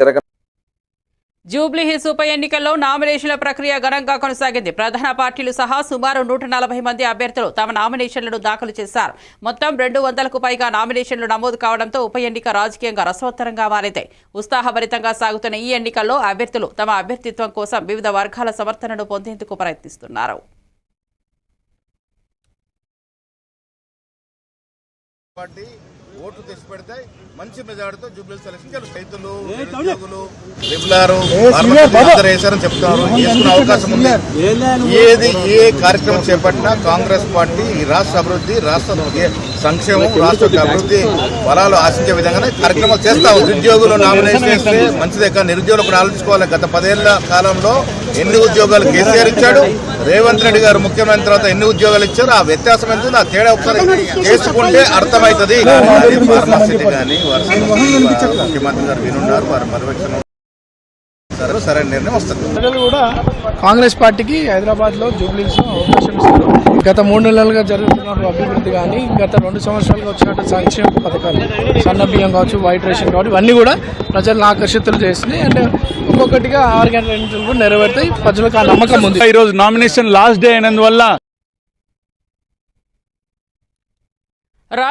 తిరగ Jubilee hills ఉప ఎన్నికల్లో నామినేషన్ల ప్రక్రియ ఘనంగా కొనసాగింది. ప్రధాన పార్టీలు సహా సుమారు నూట నలభై మంది అభ్యర్థులు తమ నామినేషన్లను దాఖలు చేశారు. మొత్తం రెండు వందలకు పైగా నామినేషన్లు నమోదు కావడంతో ఉప ఎన్నిక రాజకీయంగా రసవత్తరంగా మారింది. ఉత్సాహభరితంగా సాగుతున్న ఈ ఎన్నికల్లో అభ్యర్థులు తమ అభ్యర్థిత్వం కోసం వివిధ వర్గాల సమర్థనను పొందేందుకు ప్రయత్నిస్తున్నారు. పార్టీ ఓట్లు తెచ్చి పెడితే మంచి మెజార్టీతో జూబ్లీ సెలక్షన్ గెలుస్తారు రైతులు నిరుద్యోగులు రెగ్యులర్ వేశారని చెప్తున్నారు. వేసుకునే అవకాశం ఉంది. ఏది ఏ కార్యక్రమం చేపట్టినా కాంగ్రెస్ పార్టీ ఈ రాష్ట్ర అభివృద్ధి రాష్ట్ర సంక్షేమం రాష్ట్ర అభివృద్ధి ఫలాలు ఆశించే విధంగానే కార్యక్రమాలు చేస్తా ఉంది. ఉద్యోగులు నామినేషన్ చేస్తే మంచిదే కానీ నిరుద్యోగులు కూడా ఆలోచించుకోవాలి గత పదేళ్ళ కాలంలో ఎన్ని ఉద్యోగాలు కేసీఆర్ ఇచ్చాడు? రేవంత్ రెడ్డి గారు ముఖ్యమైన తర్వాత ఎన్ని ఉద్యోగాలు ఇచ్చారు? ఆ వ్యత్యాసం ఎంత? ఆ తేడా ఒకసారి చేసుకుంటే అర్థమవుతుంది. కానీ వారి ముఖ్యమంత్రి గారు వినున్నారు వారి పర్యవేక్షణ సరే సరైన నిర్ణయం వస్తుంది. ప్రజలు కూడా కాంగ్రెస్ పార్టీకి హైదరాబాద్లో జూబ్లీస్ అవకాశం ఇస్తారు. గత మూడు నెలలుగా జరుగుతున్న అభివృద్ధి కానీ గత రెండు సంవత్సరాలుగా వచ్చినట్టు సంక్షేమ పథకాలు సన్న బియ్యం కావచ్చు వైట్ రేషన్ కావచ్చు ఇవన్నీ కూడా ప్రజలను ఆకర్షితులు చేసినాయి అండ్ ఒక్కొక్కటిగా ఆరు గంటల ఎన్నికలు కూడా నెరవేరుతాయి. ప్రజలకు ఆ నమ్మకం ఉంది. ఈరోజు నామినేషన్ లాస్ట్ డే అయినందువల్ల రాజ్